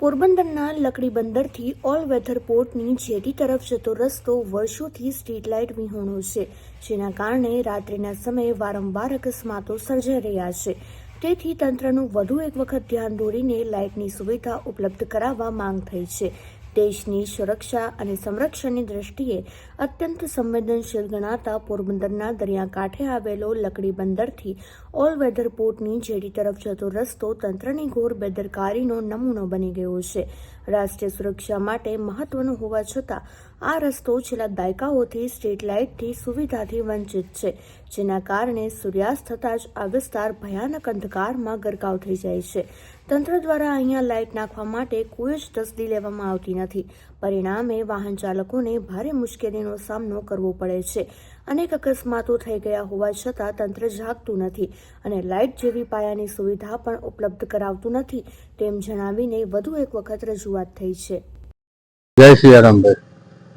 પોરબંદરના લકડી બંદરથી ઓલ વેધર પોર્ટની જેટી તરફ જતો રસ્તો વર્ષોથી સ્ટ્રીટ લાઇટ વિહોણો છે, જેના કારણે રાત્રિના સમયે વારંવાર અકસ્માતો સર્જાઈ રહ્યા છે. તેથી તંત્રનું વધુ એક વખત ધ્યાન દોરીને લાઇટની સુવિધા ઉપલબ્ધ કરાવવા માંગ થઈ છે. દેશની સુરક્ષા અને સંરક્ષણની દ્રષ્ટિએ અત્યંત સંવેદનશીલ ગણાતા પોરબંદરના દરિયાકાંઠે આવેલો લકડી બંદરથી ઓલ વેધર પોર્ટની જેડી તરફ જતો રસ્તો તંત્રની ઘોર બેદરકારીનો નમૂનો બની ગયો છે. રાષ્ટ્રીય સુરક્ષા માટે મહત્વનો હોવા છતાં આ રસ્તો છેલ્લા દાયકાઓથી સ્ટ્રીટ લાઇટથી સુવિધાથી વંચિત છે, જેના કારણે સૂર્યાસ્ત થતાં જ આ વિસ્તાર ભયાનક અંધકારમાં ગરકાવ થઈ જાય છે. તંત્ર દ્વારા અહીંયા લાઇટ નાખવા માટે કોઈ જ તસદી લેવામાં આવતી નથી. પરિણામે વાહન ચાલકોને ભારે મુશ્કેલીનો સામનો કરવો પડે છે. અનેક અકસ્માતો થઈ ગયા હોવા છતાં તંત્ર જાગતું નથી અને લાઇટ જેવી પાયાની સુવિધા પણ ઉપલબ્ધ કરાવતું નથી, તેમ જણાવીને વધુ એક વખત રજૂઆત થઈ છે. જય સિયારામભાઈ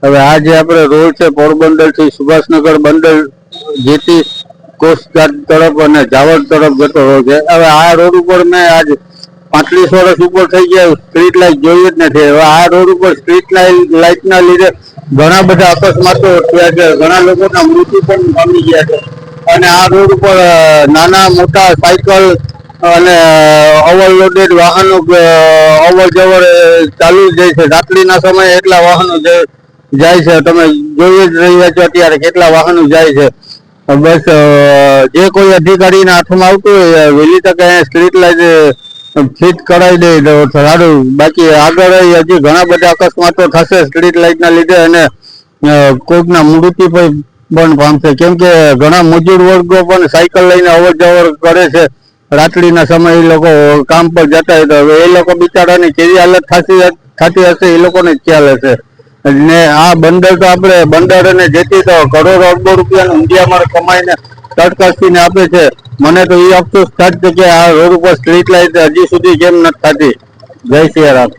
હવે આ જે આપણે રોડ છે, પોરબંદરથી સુભાષનગર બંદર જેથી કોસ્ટગાર્ડ તરફ અને જાવર તરફ જતો રોડ છે. હવે આ રોડ ઉપર મેં આજ પાંત્રીસ વર્ષ ઉપર થઈ ગયા સ્ટ્રીટ લાઇટ જોઈ જ નથી. હવે આ રોડ ઉપર સ્ટ્રીટ લાઇટ ના લીધે ઘણા બધા અકસ્માતો થયા છે. ઘણા લોકોના મૃત્યુ પણ પામી ગયા છે. અને આ રોડ ઉપર નાના મોટા સાયકલ અને ઓવરલોડેડ વાહનો અવર જવર ચાલુ જાય છે. રાત્રિના સમયે એટલા વાહનો જે- જાય છે. તમે જોઈ જ રહ્યા છો અત્યારે કેટલા વાહનો જાય છે. બસ જે કોઈ અધિકારીના હાથમાં આવતું હોય વહેલી તકે સ્ટ્રીટ લાઇટ ફિટ કરાવી દે. તો સારું. બાકી આગળ હજી ઘણા બધા અકસ્માતો થશે સ્ટ્રીટ લાઇટના લીધે અને કોઈકના મૃત્યુ પણ પણ પામશે. કેમ કે ઘણા મજૂર વર્ગો પણ સાયકલ લઈને અવર જવર કરે છે. રાત્રિના સમયે એ લોકો કામ પર જતા હોય તો એ લોકો બિચારાની કેવી હાલત થતી થતી હશે એ લોકોને ખ્યાલ હશે. ને આ બંદર તો આપણે બંદર અને જેથી તો કરોડો અરબો રૂપિયાનું ઊંધિયામાં કમાઈને તટકસીને આપે છે. મને તો એ અફસોસ થાય છે કે આ રોડ ઉપર સ્ટ્રીટ લાઇટ હજી સુધી કેમ નથી થતી. જય સિયારામ